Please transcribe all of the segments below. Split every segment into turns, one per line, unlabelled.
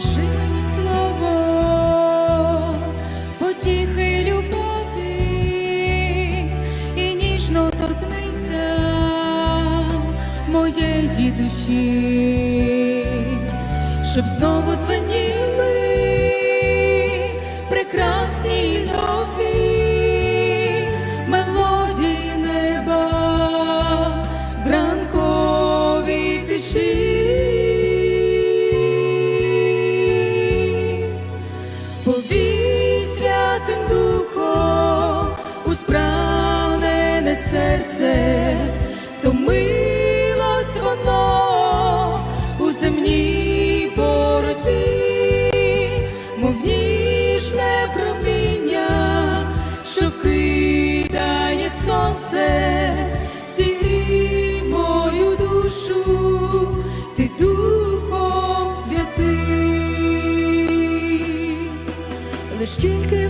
скажи мені слово, потіхи любові і ніжно торкнися моєї душі, щоб знову дзвеніли прекрасні нові мелодії неба в ранковій тиші. Серце, втомилось воно у земній боротьбі, мов ніжне проміння, що кидає сонце, зігрій мою душу, ти духом святий лиш тільки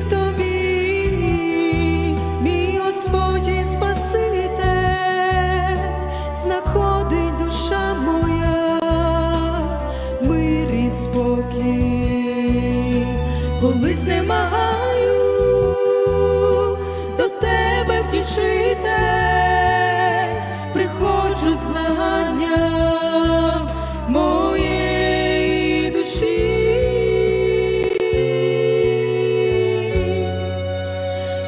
спокій, коли знемагаю до тебе втішите, приходжу з благанням моєї душі.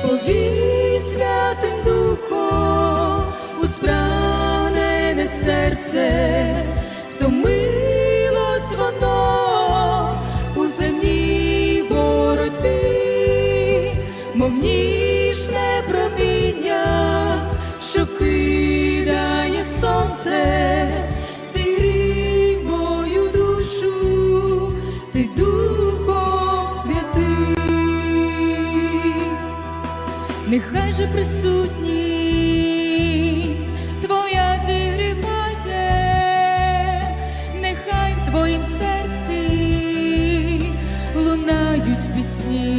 Повій святим духом у спранене серце, втомилось нехай же присутність твоя зігріває, нехай в твоїм серці лунають пісні.